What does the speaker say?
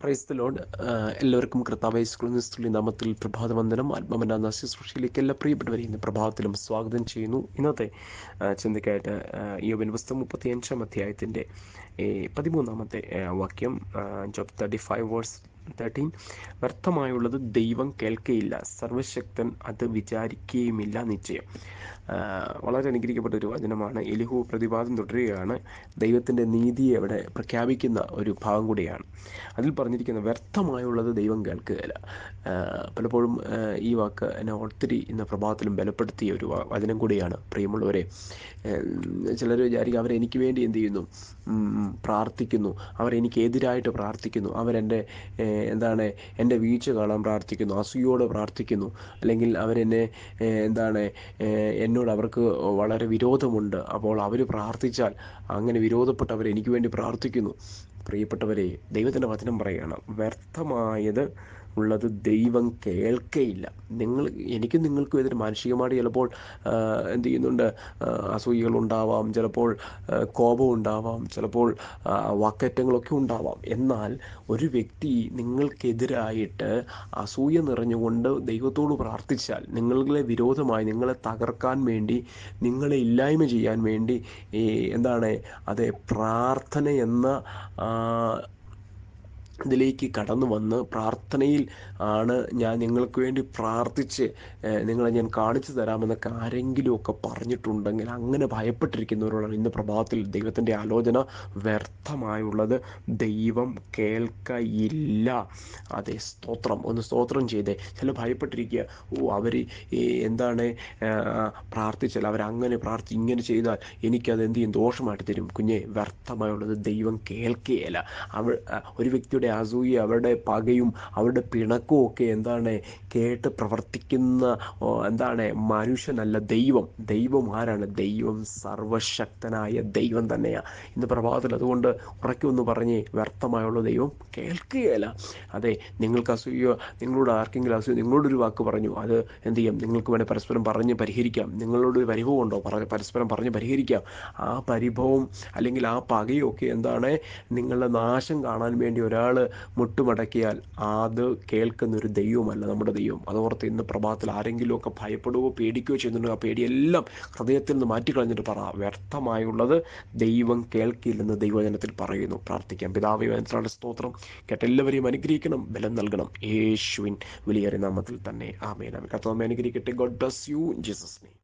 Price load എല്ലാവർക്കും കർത്താവായ സ്കുളിസ്തുള്ളി നാമത്തിൽ പ്രഭാതവന്ദനം ആത്മമനാഥ സൃഷ്ടിയിലേക്ക് എല്ലാ പ്രിയപ്പെട്ടവരെ ഇന്ന് പ്രഭാതത്തിലും സ്വാഗതം ചെയ്യുന്നു. ഇന്നത്തെ ചിന്തയ്ക്കായിട്ട് യോബിൻ പുസ്തകം മുപ്പത്തി അഞ്ചാം അധ്യായത്തിന്റെ പതിമൂന്നാമത്തെ വാക്യം Job thirty five verse thirteen വ്യർത്ഥമായുള്ളത് ദൈവം കേൾക്കുകയില്ല സർവശക്തൻ അത് വിചാരിക്കുകയുമില്ല നിശ്ചയം. വളരെ അനുഗ്രഹിക്കപ്പെട്ട ഒരു വചനമാണ്. എലിഹു പ്രതിപാദം തുടരുകയാണ്. ദൈവത്തിന്റെ നീതിയെ അവിടെ പ്രഖ്യാപിക്കുന്ന ഒരു ഭാഗം കൂടിയാണ്. അതിൽ പറഞ്ഞിരിക്കുന്ന വ്യർത്ഥമായുള്ളത് ദൈവം കേൾക്കുകയില്ല. പലപ്പോഴും ഈ വാക്ക് എന്നെ ഒത്തിരി ഇന്ന് പ്രഭാതത്തിലും ബലപ്പെടുത്തിയ ഒരു വചനം കൂടിയാണ്. പ്രിയമുള്ളവരെ ചിലർ വിചാരിക്കും അവരെനിക്ക് വേണ്ടി എന്ത് ചെയ്യുന്നു? പ്രാർത്ഥിക്കുന്നു. അവരെനിക്കെതിരായിട്ട് പ്രാർത്ഥിക്കുന്നു. അവരെന്റെ എന്താണ് എന്റെ വീഴ്ച കാണാൻ പ്രാർത്ഥിക്കുന്നു അസൂയോട് പ്രാർത്ഥിക്കുന്നു. അല്ലെങ്കിൽ അവരെന്നെ എന്താണ് എന്നോട് അവർക്ക് വളരെ വിരോധമുണ്ട്. അപ്പോൾ അവർ പ്രാർത്ഥിച്ചാൽ അങ്ങനെ വിരോധപ്പെട്ടവർ എനിക്ക് വേണ്ടി പ്രാർത്ഥിക്കുന്നു. പ്രിയപ്പെട്ടവരെ ദൈവത്തിന്റെ വചനം പറയുകയാണ് വ്യർത്ഥമായത് ഉള്ളത് ദൈവം കേൾക്കയില്ല. നിങ്ങൾ എനിക്കും നിങ്ങൾക്കും എതിരെ മാനസികമായിട്ട് ചിലപ്പോൾ എന്ത് ചെയ്യുന്നുണ്ട് അസൂയികൾ ഉണ്ടാവാം ചിലപ്പോൾ കോപം ഉണ്ടാവാം ചിലപ്പോൾ വാക്കേറ്റങ്ങളൊക്കെ ഉണ്ടാവാം. എന്നാൽ ഒരു വ്യക്തി നിങ്ങൾക്കെതിരായിട്ട് അസൂയ നിറഞ്ഞുകൊണ്ട് ദൈവത്തോട് പ്രാർത്ഥിച്ചാൽ നിങ്ങളെ വിരോധമായി നിങ്ങളെ തകർക്കാൻ വേണ്ടി നിങ്ങളെ ഇല്ലായ്മ ചെയ്യാൻ വേണ്ടി എന്താണ് അതെ പ്രാർത്ഥന എന്ന ഇതിലേക്ക് കടന്നു വന്ന് പ്രാർത്ഥനയിൽ ആണ് ഞാൻ നിങ്ങൾക്ക് വേണ്ടി പ്രാർത്ഥിച്ച് നിങ്ങളെ ഞാൻ കാണിച്ചു തരാമെന്നൊക്കെ ആരെങ്കിലുമൊക്കെ പറഞ്ഞിട്ടുണ്ടെങ്കിൽ അങ്ങനെ ഭയപ്പെട്ടിരിക്കുന്നവരോടാണ് ഇന്ന് പ്രഭാതത്തിൽ ദൈവത്തിന്റെ ആലോചന വ്യർത്ഥമായുള്ളത്. ദൈവം കേൾക്കയില്ല. അതെ സ്തോത്രം. ഒന്ന് സ്തോത്രം ചെയ്തേ. ചില ഭയപ്പെട്ടിരിക്കുക. ഓ അവർ എന്താണ് പ്രാർത്ഥിച്ചാൽ അവരങ്ങനെ പ്രാർത്ഥി ഇങ്ങനെ ചെയ്താൽ എനിക്കത് എന്ത് ചെയ്യും? ദോഷമായിട്ട് തരും. കുഞ്ഞെ വ്യർത്ഥമായുള്ളത് ദൈവം കേൾക്കുകയില്ല അവ ഒരു വ്യക്തിയുടെ അസൂയ അവരുടെ പകയും അവരുടെ പിണക്കും ഒക്കെ എന്താണ് കേട്ട് പ്രവർത്തിക്കുന്ന എന്താണ് മനുഷ്യനല്ല ദൈവം. ദൈവം ആരാണ്? ദൈവം സർവശക്തനായ ദൈവം തന്നെയാണ് ഇന്ന് പ്രഭാതത്തിൽ അതുകൊണ്ട് ഉറക്കുമെന്ന് പറഞ്ഞ് വ്യർത്ഥമായുള്ള ദൈവം കേൾക്കുകയല്ല. അതെ നിങ്ങൾക്ക് അസൂയ നിങ്ങളോട് ആർക്കെങ്കിലും അസൂയ നിങ്ങളോടൊരു വാക്ക് പറഞ്ഞു അത് എന്ത് ചെയ്യാം? നിങ്ങൾക്ക് വേണേൽ പരസ്പരം പറഞ്ഞ് പരിഹരിക്കാം. നിങ്ങളോട് ഒരു പരിഭവം ഉണ്ടോ? പരസ്പരം പറഞ്ഞ് പരിഹരിക്കാം. ആ പരിഭവം അല്ലെങ്കിൽ ആ പകയൊക്കെ എന്താണ് നിങ്ങളുടെ നാശം കാണാൻ വേണ്ടി ഒരാൾ മുട്ടുമടക്കിയാൽ അത് കേൾക്കുന്ന ഒരു ദൈവമല്ല നമ്മുടെ ദൈവം. അതോർത്ത് ഇന്ന് പ്രഭാതത്തിൽ ആരെങ്കിലുമൊക്കെ ഭയപ്പെടുകയോ പേടിക്കുകയോ ചെയ്യുന്നുണ്ടോ ആ പേടിയെല്ലാം ഹൃദയത്തിൽ നിന്ന് മാറ്റിക്കളഞ്ഞിട്ട് പറ. വ്യർത്ഥമായുള്ളത് ദൈവം കേൾക്കില്ലെന്ന് ദൈവജനത്തിൽ പറയുന്നു. പ്രാർത്ഥിക്കാം. പിതാവ് വചനത്തിലുള്ള സ്തോത്രം. കേട്ടെല്ലാവരെയും അനുഗ്രഹിക്കണം. ബലം നൽകണം. യേശുവിൻ വലിയ നാമത്തിൽ തന്നെ. ആമേനാമി കർത്താവ് അനുഗ്രഹിക്കട്ടെ. God bless you Jesus